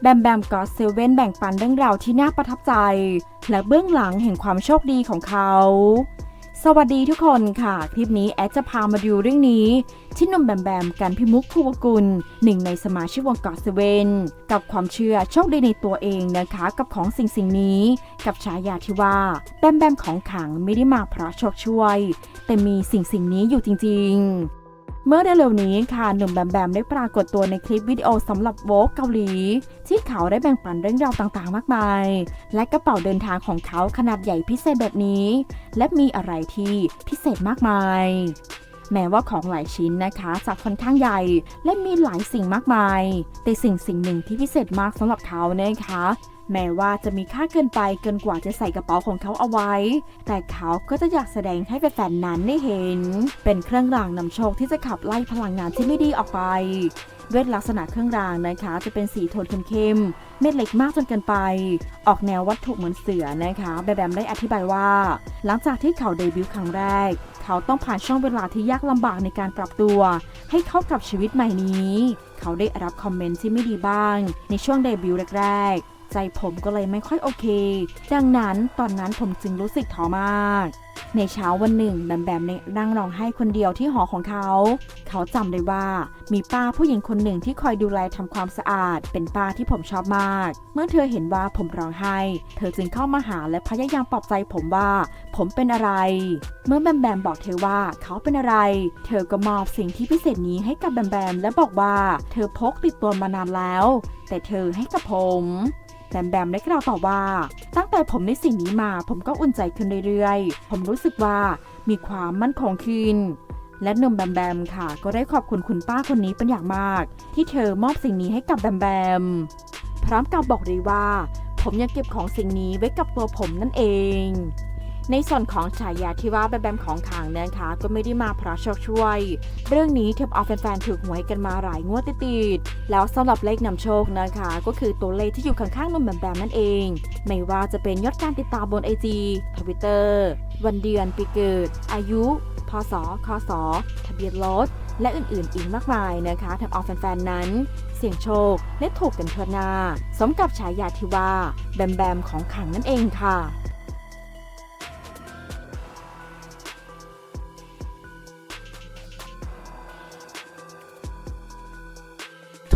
แบมแบมก็เซเว่นแบ่งปันเรื่องราวที่น่าประทับใจ และเบื้องหลังแห่งความโชคดีของเขา สวัสดีทุกคนค่ะ คลิปนี้แอดจะพามาดูเรื่องนี้ ที่นุ่มแบมแบมกันพิมุกภูวกุล หนึ่งในสมาชิกวงกอเซเว่นกับความเชื่อโชคดีในตัวเองนะคะกับของสิ่งสิ่งนี้ กับฉายาที่ว่าแบมแบมของขังไม่ได้มาเพราะโชคช่วย แต่มีสิ่งสิ่งนี้อยู่จริง ๆ เมื่อเร็วๆนี้ค่ะหนุ่มแบมแบมได้ปรากฏตัวในคลิปวิดีโอสำหรับโวกเกาหลี ที่เขาได้แบ่งปันเรื่องราวต่างๆ มากมาย และกระเป๋าเดินทางของเขาขนาดใหญ่พิเศษแบบนี้ และมีอะไรที่พิเศษมากมาย แม้ว่าของหลายชิ้นนะคะจะค่อนข้างใหญ่และมีหลายสิ่งมากมาย แต่สิ่งสิ่งหนึ่งที่พิเศษมากสำหรับเขานะคะแม้ว่าจะมีค่าเกินไปเกินกว่าจะใส่กระเป๋าของเขาเอาไว้ แต่เขาก็จะอยากแสดงให้แฟนๆนั้นได้เห็น เป็นเครื่องรางนำโชคที่จะขับไล่พลังงานที่ไม่ดีออกไป ด้วยลักษณะเครื่องรางนะคะ จะเป็นสีโทนเข้มๆเม็ดเล็กมากจนเกินไป ออกแนววัตถุเหมือนเสือนะคะ แบบแบมได้อธิบายว่า หลังจากที่เขาเดบิวต์ครั้งแรก เขาต้องผ่านช่วงเวลาที่ยากลำบากในการปรับตัว ให้เข้ากับชีวิตใหม่นี้ เขาได้รับคอมเมนต์ที่ไม่ดีบ้าง ในช่วงเดบิวต์แรกๆ ใจผมก็เลยไม่ค่อยโอเค ดังนั้นตอนนั้นผมจึงรู้สึกท้อมาก ในเช้าวันหนึ่งแบมแบมเนี่ยนั่งร้องไห้คนเดียวที่หอของเขา เขาจำได้ว่ามีป้าผู้หญิงคนหนึ่งที่คอยดูแลทำความสะอาด เป็นป้าที่ผมชอบมาก เมื่อเธอเห็นว่าผมร้องไห้ เธอจึงเข้ามาหาและพยายามปลอบใจผมว่า ผมเป็นอะไร เมื่อแบมแบมบอกเธอว่าเขาเป็นอะไร เธอก็มอบสิ่งที่พิเศษนี้ให้กับแบมแบมและบอกว่า เธอพกติดตัวมานานแล้ว แต่เธอให้กับผม แบมแบมได้กล่าวต่อว่า ตั้งแต่ผมได้สิ่งนี้มาผมก็อุ่นใจขึ้นเรื่อยๆ ผมรู้สึกว่ามีความมั่นคงขึ้น และหนุ่มแบมแบมค่ะ ก็ได้ขอบคุณคุณป้าคนนี้เป็นอย่างมาก ที่เธอมอบสิ่งนี้ให้กับแบมแบม พร้อมกับบอกเลยว่า ผมยังเก็บของสิ่งนี้ไว้กับตัวผมนั่นเอง ในส่วนของฉายาที่ว่าแบมแบมของขลังนะคะก็ไม่ได้มาเพราะโชคช่วย เรื่องนี้เทปเอาแฟนๆถูกหวยกันมาหลายงวดติดๆแล้วสำหรับเลขนำโชคนะคะ ก็คือตัวเลขที่อยู่ข้างๆนมแบมแบมนั่นเอง ไม่ว่าจะเป็นยอดการติดตามบน IG Twitter วันเดือนปีเกิด อายุ พศคศทะเบียนรถและอื่นๆ อีกมากมายนะคะทำเอาแฟนๆ นั้น เสี่ยงโชคและถูกกันทั่วหน้า สมกับฉายาที่ว่า แบมแบมของขังนั่นเองค่ะ